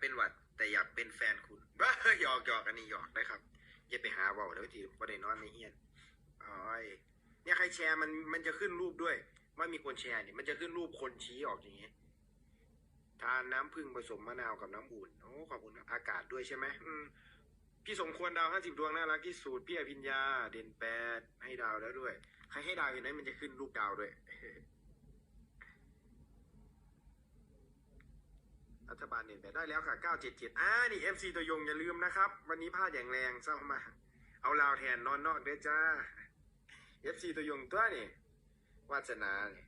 เป็นวัด แต่อยากเป็นแฟนคุณบ้าหยอกหยอกอันนี้หยอกนะครับอย่าไปหาเบาเดี๋ยวทีประเด็นนอนในเฮียนอ๋อยเนี่ยใครแชร์มันมันจะขึ้นรูปด้วย ว่ามีคนแชร์เนี่ยมันจะขึ้นรูปคนชี้ออกอย่างเงี้ยทานน้ำผึ้งผสมมะนาวกับน้ำอุ่นโอ้ขอบคุณอากาศด้วยใช่ไหมอืมพี่สมควรดาวห้าสิบดวงน่ารักที่สุดพี่อภิญญาเด่นแปดให้ดาวแล้วด้วย ใครให้ดาวอยู่นั้นมันจะขึ้นรูปดาวด้วย รัฐบาลเด่นแปดได้แล้วค่ะ 977อ่านี่ MC ตัวยงอย่าลืมนะครับ วันนี้พลาดอย่างแรงเศร้ามากเอาลาวแทนนอนนอกเด้อจ้า FC ตัวยงตัวนี่วาสนาเนี่ย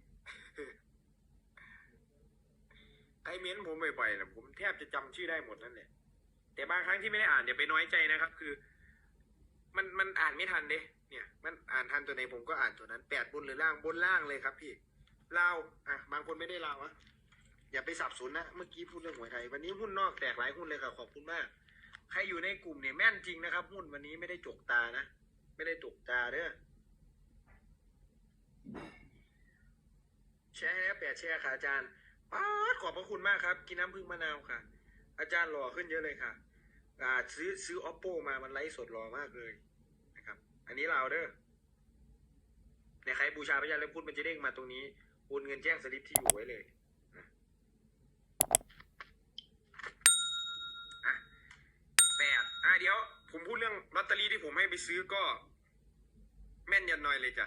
ใครเม้นผมบ่อยๆนะผมแทบจะจำชื่อได้หมดนั่นแหละแต่บางครั้งที่ไม่ได้อ่านอย่าไปน้อยใจนะครับ คือ มันมันอ่านไม่ทันเด้เนี่ย มันอ่านทันตัวไหนผมก็อ่านตัวนั้นแปดบนหรือล่างบนล่างเลยครับพี่ลาวอะบางคนไม่ได้ลาวอะ อย่าไปสับสนนะ เมื่อกี้พูดเรื่องหวยไทย วันนี้หุ้นนอกแตกหลายหุ้นเลยค่ะ ขอบคุณมาก ใครอยู่ในกลุ่มเนี่ยแม่นจริงนะครับ หุ้นวันนี้ไม่ได้จกตานะ ไม่ได้จกตาเด้อแชร์ให้แล้วแปดแชร์ค่ะอาจารย์ป๊าดขอบพระคุณมากครับ กินน้ำพึ่งมะนาวค่ะ อาจารย์หล่อขึ้นเยอะเลยค่ะอ่าซื้อซื้อ oppo มามันไลฟ์สดหล่อมากเลยนะครับ อันนี้เราเด้อในใครบูชาพระยาเล็บพุทธมันจะเด้งมาตรงนี้โอนเงินแจ้งสลิปที่อยู่ไว้เลยนะอะแป ดี๋ยวผมพูดเรื่องลอตเตอรี่ที่ผมให้ไปซื้อก็แม่นยันหน่อยเลยจ้ะ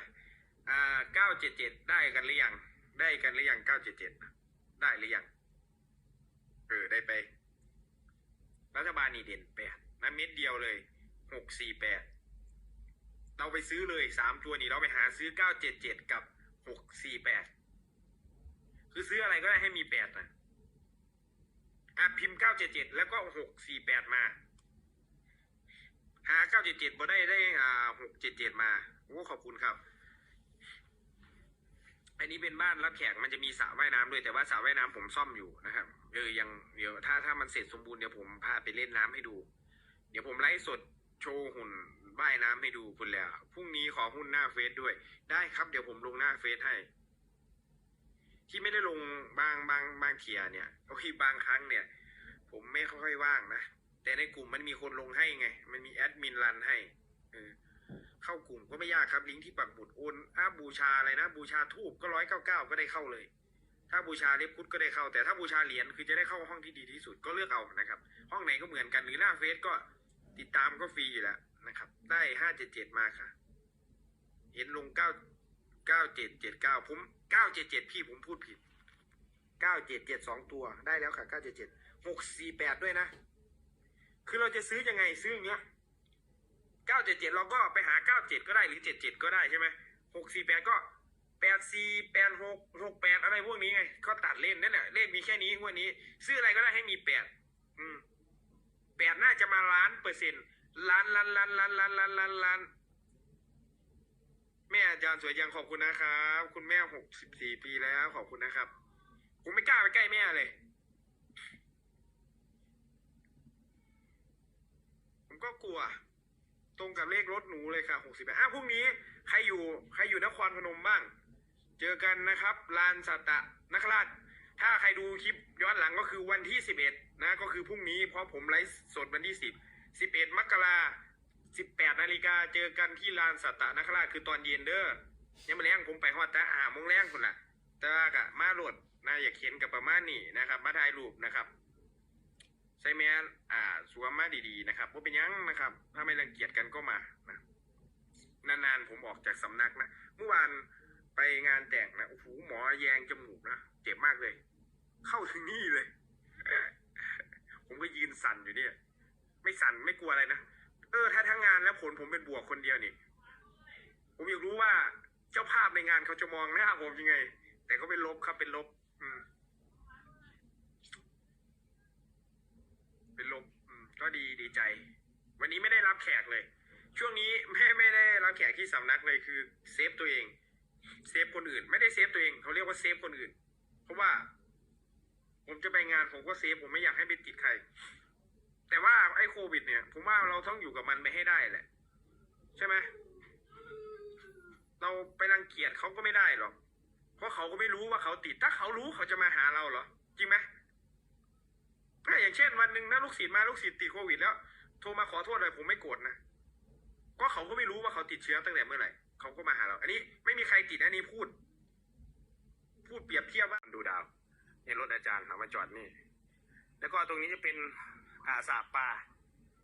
อ่าเก้าเจ็ดเจ็ดได้กันหรือยัง ได้กันหรือยังเก้าเจ็ดเจ็ดได้หรือยัง เออได้ไป รัฐบาลนี่เด่นแปดนะเม็ดเดียวเลยหกสี่แปดเราไปซื้อเลยสามตัวนี้เราไปหาซื้อเก้าเจ็ดเจ็ดกับหกสี่แปดคือซื้ออะไรก็ได้ให้มีแปดนะอะพิมพ์เก้าเจ็ดเจ็ดแล้วก็หกสี่แปดมา หาเก้าเจ็ดเจ็ดบ่ได้ได้อ่าหกเจ็ดเจ็ดมาโอ้ขอบคุณครับอันนี้เป็นบ้านรับแขกมันจะมีสระว่ายน้ำด้วยแต่ว่าสระว่ายน้ำผมซ่อมอยู่นะครับเออยังเดี๋ยวถ้าถ้ามันเสร็จสมบูรณ์เดี๋ยวผมพาไปเล่นน้ำให้ดู เดี๋ยวผมไลฟ์สดโชว์หุ่นว่ายน้ำให้ดูคุณแล้วพรุ่งนี้ขอหุ้นหน้าเฟซด้วย ได้ครับเดี๋ยวผมลงหน้าเฟซให้ ที่ไม่ได้ลงบางบางบางเทียเนี่ยโอ้ยบางครั้งเนี่ย ผมไม่ค่อยว่างนะ แต่ในกลุ่มมันมีคนลงให้ไง มันมีแอดมินรันให้เข้ากลุ่มก็ไม่ยากครับ ลิงก์ที่ปักหมุดโอนถ้าบูชาอะไรนะ บูชาทูบก็ร้อยเก้าเก้าก็ได้เข้าเลย ถ้าบูชาเล็บพุทธก็ได้เข้า แต่ถ้าบูชาเหรียญคือจะได้เข้าห้องที่ดีที่สุดก็เลือกเอานะครับ ห้องไหนก็เหมือนกันหรือหน้าเฟซก็ติดตามก็ฟรีอยู่แล้วนะครับ ได้ห้าเจ็ดเจ็ดมาค่ะ เห็นลงเก้าเก้าเจ็ดเจ็ดเก้าผมเก้าเจ็ดเจ็ดพี่ผมพูดผิดเก้าเจ็ดเจ็ดสองตัวได้แล้วค่ะเก้าเจ็ดเจ็ดหกสี่แปดด้วยนะ คือเราจะซื้อยังไงซื้ออย่างเงี้ยเก้าเจ็ดเจ็ดเราก็ไปหาเก้าเจ็ดก็ได้หรือเจ็ดเจ็ดก็ได้ใช่ไหมหกสี่แปดก็แปดสี่แปดหกหกแปดอะไรพวกนี้ไง ก็ตัดเล่นนั่นแหละเลขมีแค่นี้งวันนี้ ซื้ออะไรก็ได้ให้มีแปดอืมแปดน่าจะมาล้านเปอร์เซ็นต์ล้านล้านล้านล้านล้านล้านล้านล้านแม่อาจารย์สวยยังขอบคุณนะครับ คุณแม่หกสิบสี่ปีแล้วขอบคุณนะครับผมไม่กล้าไปใกล้แม่เลย ผมก็กลัว ตรงกับเลขรถหนูเลยค่ะหกสิบแปดอะพรุ่งนี้ใครอยู่ใครอยู่นครพนมบ้าง เจอกันนะครับลานสัตตะนคราช ถ้าใครดูคลิปย้อนหลังก็คือวันที่สิบเอ็ดนะ ก็คือพรุ่งนี้เพราะผมไลฟ์สดวันที่สิบสิบเอ็ดมกราสิบแปดนาฬิกาเจอกันที่ลานสัตตะนคราชคือตอนเย็นเด้อยังไม่แรงผมไปฮอดแต่อ่ามงแรงคนละแต่ว่ากะมาโหลดนะอยากเขียนกับประมาณนี้นะครับ มาถ่ายรูปนะครับ ส่แมสอ่าสวมมาดีๆนะครับว่าเป็นยังนะครับ ถ้าไม่รังเกียจกันก็มานะนานๆผมออกจากสำนักนะเมื่อวานไปงานแต่งนะโอ้โหหมอแยงจมูกนะเจ็บมากเลย เข้าถึงนี่เลย ผมก็ยืนสั่นอยู่เนี่ย ไม่สั่นไม่กลัวอะไรนะเออ ถ้าทั้งงานแล้วผลผมเป็นบวกคนเดียวนี่ ผมอยากรู้ว่าเจ้าภาพในงานเขาจะมองหน้าผมยังไง แต่ก็เป็นลบครับเป็นลบ อืม เป็นลบอืมก็ดีดีใจ วันนี้ไม่ได้รับแขกเลย ช่วงนี้ไม่ไม่ได้รับแขกที่สำนักเลยคือเซฟตัวเอง เซฟคนอื่น ไม่ได้เซฟตัวเองเขาเรียกว่าเซฟคนอื่น เพราะว่า ผมจะไปงานผมก็เซฟผมไม่อยากให้ไปติดใคร แต่ว่าไอ้โควิด เนี่ย ผมว่าเราต้องอยู่กับมันไปให้ได้แหละ ใช่ไหมเราไปรังเกียจเขาก็ไม่ได้หรอกเพราะเขาก็ไม่รู้ว่าเขาติด ถ้าเขารู้เขาจะมาหาเราเหรอ จริงไหม ก็อย่างเช่นวันหนึ่งนะลูกศิษย์มาลูกศิษย์ติดโควิดแล้วโทรมาขอโทษเลยผมไม่โกรธนะก็เขาก็ไม่รู้ว่าเขาติดเชื้อตั้งแต่เมื่อไหร่เขาก็มาหาเรา อันนี้ไม่มีใครติดนะนี่พูด พูดเปรียบเทียบว่าดูดาวในรถอาจารย์เอามาจอดนี่ แล้วก็ตรงนี้จะเป็นอ่าสาปลา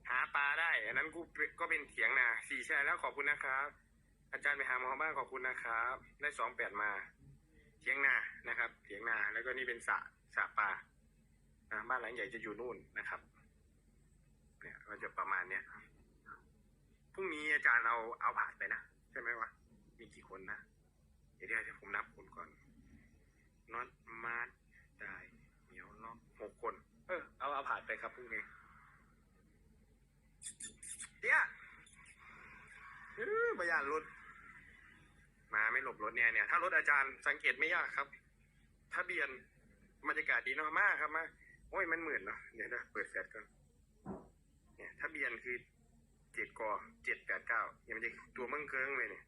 หาปลาได้ อันนั้นกูก็เป็นเถียงนาสี่แช่แล้วขอบคุณนะครับ อาจารย์ไปหาหมอบ้านขอบคุณนะครับ ได้สองแปดมาเถียงนานะครับเถียงนาแล้วก็นี่เป็นสระสระปลา อ่าบ้านหลังใหญ่จะอยู่นู่นนะครับ เนี่ยก็จะประมาณเนี้ยพรุ่งนี้อาจารย์เอาเอาผ่านไปนะใช่ไหมวะมีกี่คนนะเดี๋ยวเดี๋ยวผมนับคนก่อนน็อตมาร์ได้เหนียวล็อกหกคน เออเอาเอาผ่านไปครับพรุ่งนี้เดี๋ยวเออประหยัดรถมาไม่หลบรถเนี่ยเนี่ยถ้ารถอาจารย์สังเกตไม่ยากครับทะเบียนบรรยากาศดีเนาะมากครับมา โอ้ยมันหมื่นเนาะเดี๋ยวนะเปิดแฟลชก่อนเนี่ยทะเบียนคือเจ็ดกอเจ็ดแปดเก้ายังไม่ได้ตัวมั่งเกิงเลยเนี่ย